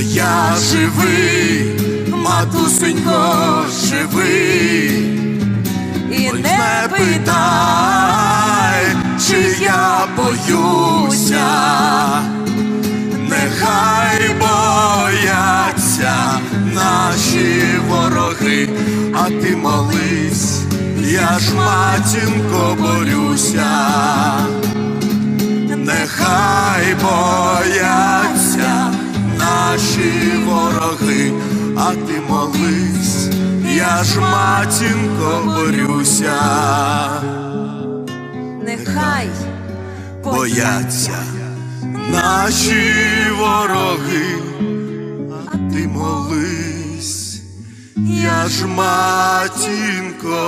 а я живий, матусенько, живий. І Ой, не питай, чи я боюся, нехай бояться наші вороги, а ти молись, я ж матінко борюся, нехай бояться наші вороги, а ти молись, я ж матінко борюся. Нехай бояться наші вороги, а ти молись, я ж матінко